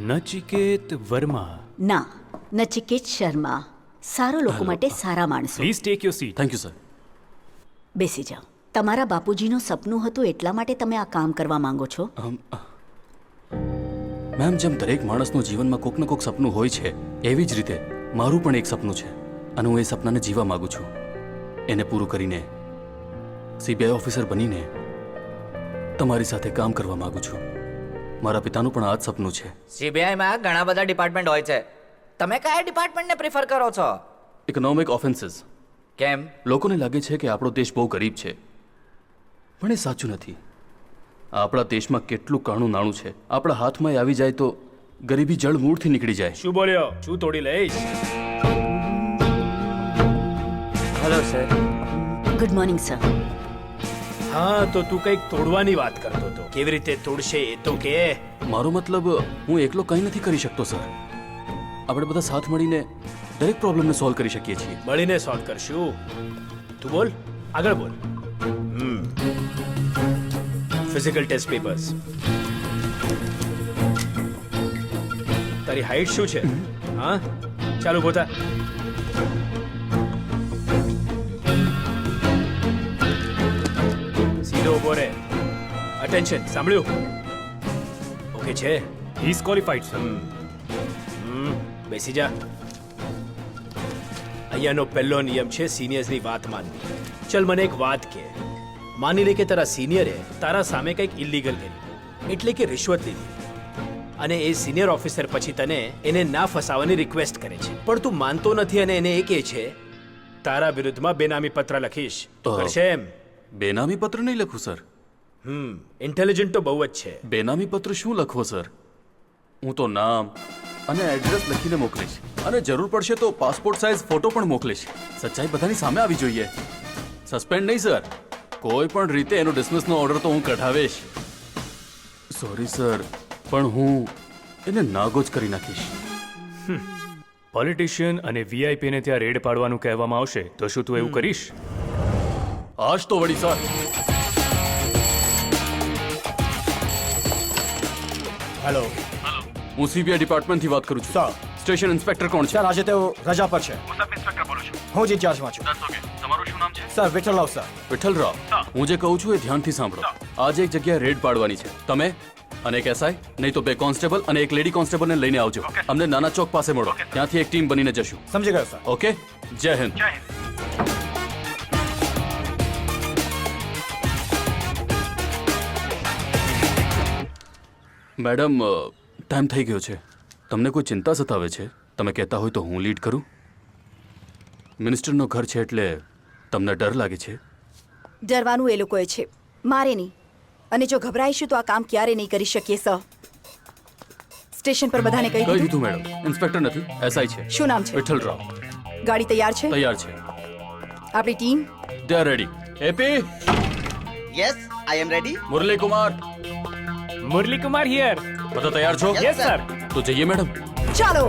નચિકેત વર્મા ના નચિકેત શર્મા સારો લોકો માટે સારા માણસો please take your seat thank you sir બેસી જાઓ. તમારા બાપુજીનું સપનું હતું એટલા માટે તમે આ કામ કરવા માંગો છો? મેમ જેમ દરેક માણસનું જીવનમાં કોક ને કોક સપનું હોય છે એવી જ રીતે મારું પણ એક સપનું છે અને હું એ સપનાને જીવા માંગુ છું. એને પૂરું કરીને સીબીઆઈ ઓફિસર બનીને તમારી સાથે કામ કરવા માંગુ છું. મારા પિતાનું પણ આ જ સપનું છે. સીબીઆઈમાં ઘણા બધા ડિપાર્ટમેન્ટ હોય છે. તમે કયા ડિપાર્ટમેન્ટને પ્રિફર કરો છો? ઇકોનોમિક ઓફેન્સીસ કેમ? લોકોને લાગે છે કે આપણો દેશ બહુ ગરીબ છે. પણ એ સાચું નથી. આપણા દેશમાં કેટલું કાણું નાણું છે. આપણા હાથમાં આવી જાય તો ગરીબી જળ મૂળથી નીકળી જાય. શું બોલ્યો? શું તોડી લઈશ? Hello sir good morning sir હા તો તું કંઈક તોડવાની વાત કરતો હતો કેવી રીતે તોડશે એ તો કે. મારો મતલબ હું એકલો કંઈ નથી કરી શકતો સર. આપણે બધા સાથ મળીને દરેક પ્રોબ્લેમને સોલ્વ કરી શકીએ છીએ. મળીને સોલ્વ કરશું. તું બોલ આગળ બોલ. ફિઝિકલ ટેસ્ટ પેપર્સ તારી હાઈટ શું છે? હા? ચાલુ પોતા ઊભો અટેન્શન સાંભળ્યું? ઓકે છે. Sir. હમ. બેસી જા. અહીંયાનો પહેલો નિયમ છે સિનિયર્સની વાત માનવી. ચલ મને એક વાત કે માની લે કે તારા સિનિયરે તારા સામે કંઈક ઇલીગલ કર્યું એટલે કે રિશ્વત લીધી. અને એ સિનિયર ઓફિસર પછી તને એને ના ફસાવવાની રિક્વેસ્ટ કરે છે. પણ તું માનતો નથી અને એને એ કહે છે તારા વિરુદ્ધમાં બેનામી પત્ર લખીશ. તો. કરશે એમ. બેનામી પત્ર નહીં લખું સર? હમ ઇન્ટેલિજન્ટ તો બહુ જ છે. બેનામી પત્ર શું લખવો સર? હું તો નામ અને એડ્રેસ લખીને મોકલીશ. અને જરૂર પડશે તો પાસપોર્ટ સાઇઝ ફોટો પણ મોકલીશ. સચ્ચાઈ બધાની સામે આવી જોઈએ. સસ્પેન્ડ નહીં સર. કોઈ પણ રીતે એનો ડિસમિસનો ઓર્ડર તો હું કઢાવીશ. સોરી સર પણ હું એને નાગોજ કરી નાખીશ. પોલિટિશિયન અને વીઆઈપીને ત્યાં રેડ પાડવાનું કહેવામાં આવશે તો શું તું એવું કરીશ? આજ તો વળી સર. હેલો હું સીબીઆઈ ડિપાર્ટમેન્ટથી વાત કરું છું. સર. સ્ટેશન ઇન્સ્પેક્ટર કોણ છે? સર આજે તેઓ રજા પર છે. હું જ ઇન્ચાર્જમાં છું. તમારું શું નામ છે? સર વિઠ્ઠલરાવ સર વિઠ્ઠલરાવ હું જે કહું છું એ ધ્યાનથી સાંભળો. આજે એક જગ્યાએ રેડ પાડવાની છે. તમે અને એક એસઆઈ નહીં તો બે કોન્સ્ટેબલ અને એક લેડી કોન્સ્ટેબલને લઈને આવજો. અમને નાના ચોક પાસે મળો. ત્યાંથી એક ટીમ બનીને જશું. સમજી ગયો સર ઓકે જય હિન્દ. મેડમ ટાઈમ થઈ ગયો છે. તમને કોઈ ચિંતા સતાવે છે? તમે કહેતા હોય તો હું લીડ કરું? મિનિસ્ટરનો ઘર છે એટલે તમને ડર લાગે છે? ડરવાનું એ લોકોએ છે. મારે નહીં. અને જો ગભરાઈશું તો આ કામ ક્યારે નહીં કરી શકીએ સર? સ્ટેશન પર બધાને કહી દીધું. મેડમ? ઇન્સ્પેક્ટર નથી એસઆઈ છે. શું નામ છે? વિઠ્ઠલરાવ ગાડી તૈયાર છે? તૈયાર છે. આપણી team? They are ready AP yes I am ready Murali Kumar Murali Kumar here બધા તૈયાર છો? યસ સર તો જઈએ મેડમ. ચાલો.